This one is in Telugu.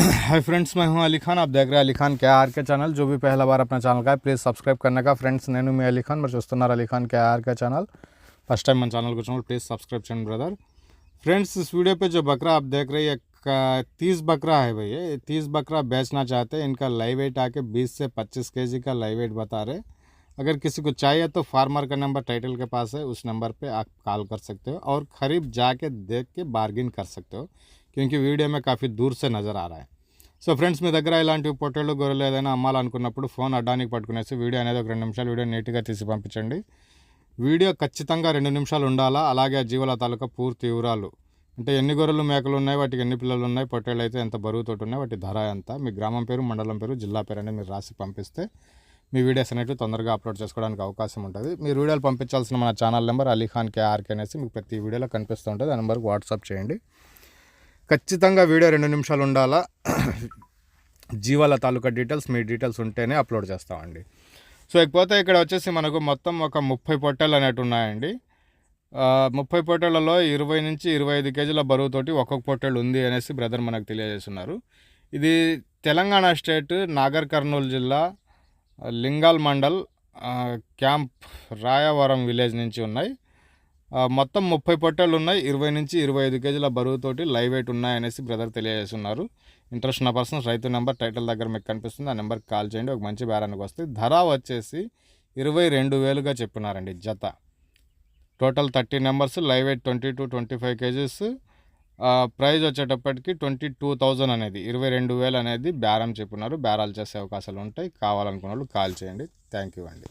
हाय फ्रेंड्स मैं हूँ अली खान। आप देख रहे हैं अली खान क्या आर के चैनल। जो भी पहला बार अपना चैनल का है प्लीज़ सब्सक्राइब करने का। फ्रेंड्स नैनू मैं अली खान मैं चुस्तार अली खान क्या R K channel. First time मैं चैनल को चुनाव please subscribe channel brother friends इस वीडियो पर जो बकरा आप देख रहे हैं तीस बकरा है भैया तीस बकरा बेचना चाहते हैं, इनका लाइव वेट आके बीस से पच्चीस के का लाइव वेट बता रहे अगर किसी को चाहिए तो फार्मर का नंबर टाइटल के पास है, उस नंबर पर आप कॉल कर सकते हो और खरीब जाके देख के बार्गिन कर सकते हो। క్యూంకి వీడియో మే కాఫీ దూర్సే నజర్ ఆ రా సో ఫ్రెండ్స్ మీ దగ్గర ఇలాంటి పొట్టేళ్ళు గొర్రెలు ఏదైనా అమ్మాలనుకున్నప్పుడు ఫోన్ అడ్డానికి పట్టుకునేసి వీడియో అనేది ఒక రెండు నిమిషాలు వీడియో నీట్గా తీసి పంపించండి వీడియో ఖచ్చితంగా రెండు నిమిషాలు ఉండాలా అలాగే జీవుల తాలూకా పూర్తి వివరాలు అంటే ఎన్ని గొర్రెలు మేకలు ఉన్నాయి వాటికి ఎన్ని పిల్లలు ఉన్నాయి పొట్టేళ్ళు అయితే ఎంత బరువుతోటి ఉన్నాయి వాటి ధర ఎంత మీ గ్రామం పేరు మండలం పేరు జిల్లా పేరు అనేది మీరు రాసి పంపిస్తే మీ వీడియోస్ అనేవి తొందరగా అప్లోడ్ చేసుకోవడానికి అవకాశం ఉంటుంది. మీరు వీడియోలు పంపించాల్సిన మన ఛానల్ నెంబర్ అలీఖాన్ కేఆర్కే అనేసి మీకు ప్రతి వీడియోలో కనిపిస్తూ ఉంటుంది. ఆ నెంబర్కి వాట్సాప్ చేయండి. ఖచ్చితంగా వీడియో రెండు నిమిషాలు ఉండాలా? జీవాల తాలూకా డీటెయిల్స్ మీ డీటెయిల్స్ ఉంటేనే అప్లోడ్ చేస్తామండి. సో ఇకపోతే ఇక్కడ వచ్చేసి మనకు మొత్తం ఒక ముప్పై పొట్టేలు అనేటు ఉన్నాయండి. ముప్పై పొట్టేళ్ళలో ఇరవై నుంచి ఇరవై ఐదు కేజీల బరువుతోటి ఒక్కొక్క పొట్టేళ్ళు ఉంది అనేసి బ్రదర్ మనకు తెలియజేస్తున్నారు. ఇది తెలంగాణ స్టేట్ నాగర్ కర్నూలు జిల్లా లింగాల్ మండల్ క్యాంప్ రాయవరం విలేజ్ నుంచి ఉన్నాయి. మొత్తం ముప్పై పొట్టేళ్ళు ఉన్నాయి ఇరవై నుంచి ఇరవై ఐదు కేజీల బరువుతోటి లైవ్ వెయిట్ ఉన్నాయనేసి బ్రదర్ తెలియజేస్తున్నారు. ఇంట్రెస్ట్ ఉన్న పర్సన్స్ రైతు నెంబర్ టైటిల్ దగ్గర మీకు కనిపిస్తుంది. ఆ నెంబర్కి కాల్ చేయండి. ఒక మంచి బేరానికి వస్తుంది ధర వచ్చేసి ఇరవై రెండు వేలుగా చెప్పినారండి జత. Total thirty numbers live eight twenty two twenty five kgs. Price వచ్చేటప్పటికి ట్వంటీ టూ థౌజండ్ అనేది ఇరవై రెండు వేలు అనేది బేరం చెప్పినారు బేరాలు చేసే అవకాశాలు ఉంటాయి. కావాలనుకున్న వాళ్ళు కాల్ చేయండి. థ్యాంక్ యూ అండి.